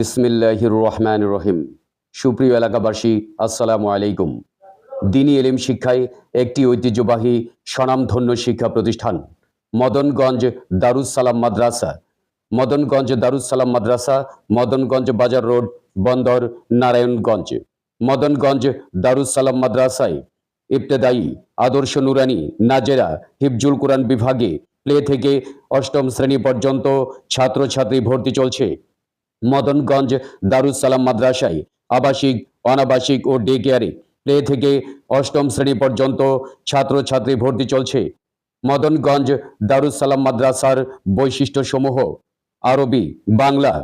বিসমিল্লাহির রহমান রহিম সুপ্রিয় এলাকাবাসী, আসসালামু আলাইকুম। দিনী এলিম শিক্ষায় একটি ঐতিহ্যবাহী স্বনামধন্য শিক্ষা প্রতিষ্ঠান, মদনগঞ্জ দারুস সালাম মাদ্রাসা। মদনগঞ্জ দারুস সালাম মাদ্রাসা, মদনগঞ্জ বাজার রোড, বন্দর, নারায়ণগঞ্জ। মদনগঞ্জ দারুস সালাম মাদ্রাসায় ইবতেদায়ী আদর্শ নুরানি নাজেরা হিফজুল কোরআন বিভাগে প্লে থেকে অষ্টম শ্রেণি পর্যন্ত ছাত্রছাত্রী ভর্তি চলছে। মদনগঞ্জ দারুস সালাম মাদ্রাসায় আবাসিক, অনাবাসিক ও ডে কেয়ারে প্লে থেকে অষ্টম শ্রেণি পর্যন্ত ছাত্রছাত্রী ভর্তি চলছে। মদনগঞ্জ দারুস সালাম মাদ্রাসার বৈশিষ্ট্যসমূহ আরবি, বাংলা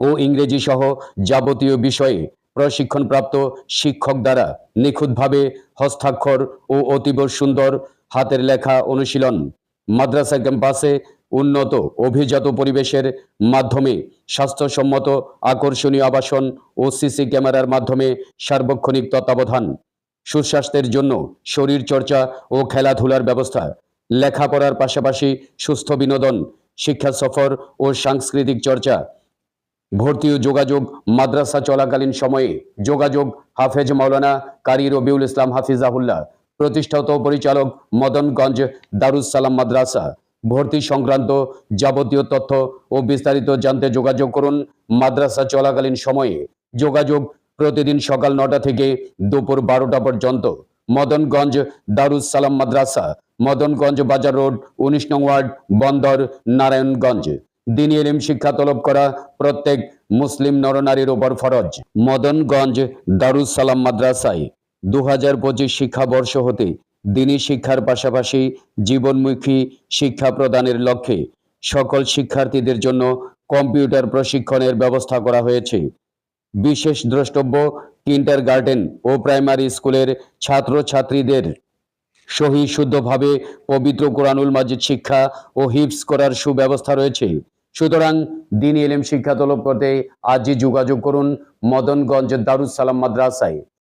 ও ইংরেজি সহ যাবতীয় বিষয়ে প্রশিক্ষণপ্রাপ্ত শিক্ষক দ্বারা নিখুঁতভাবে হস্তাক্ষর ও অতীব সুন্দর হাতের লেখা অনুশীলন। মাদ্রাসা ক্যাম্পাসে উন্নত অভিজাত পরিবেশের মাধ্যমে স্বাস্থ্যসম্মত, আকর্ষণীয় আবাসন ও সিসি ক্যামেরার মাধ্যমে সার্বক্ষণিক তত্ত্বাবধান। সুস্বাস্থ্যের জন্য শরীর চর্চা ও খেলাধুলার ব্যবস্থা। লেখাপড়ার পাশাপাশি সুস্থ বিনোদন, শিক্ষা সফর ও সাংস্কৃতিক চর্চা। ভর্তি ও যোগাযোগ মাদ্রাসা চলাকালীন সময়ে। যোগাযোগ হাফেজ মাওলানা কারি রবিউল ইসলাম হাফিজাহুল্লাহ। প্রতিষ্ঠাতা পরিচালক মদনগঞ্জ দারুস সালাম মাদ্রাসা। ভর্তি সংক্রান্ত যাবতীয় তথ্য ও বিস্তারিত জানতে যোগাযোগ করুন মাদ্রাসা চলাকালীন সময়ে। যোগাযোগ প্রতিদিন সকাল নটা থেকে দুপুর বারোটা পর্যন্ত। মদনগঞ্জ দারুস সালাম মাদ্রাসা, মদনগঞ্জ বাজার রোড, উনিশ নং ওয়ার্ড, বন্দর, নারায়ণগঞ্জ। দিনী এলিম শিক্ষা তলব করা প্রত্যেক মুসলিম নরনারীর ওপর ফরজ। মদনগঞ্জ দারুস সালাম মাদ্রাসায় দু হাজার পঁচিশ শিক্ষাবর্ষ হতে দিনী শিক্ষার পাশাপাশি জীবনমুখী শিক্ষা প্রদানের লক্ষ্যে সকল শিক্ষার্থীদের জন্য কম্পিউটার প্রশিক্ষণের ব্যবস্থা করা হয়েছে। বিশেষ দ্রষ্টব্য কিন্টার গার্ডেন ও প্রাইমারি স্কুলের ছাত্রছাত্রীদের সহি শুদ্ধভাবে পবিত্র কোরআনুল মাজিদ শিক্ষা ও হিপস করার সুব্যবস্থা রয়েছে। সুতরাং দিন এলেম শিক্ষা তলব করতে আজই যোগাযোগ করুন মদনগঞ্জ দারুস সালাম মাদ্রাসায়।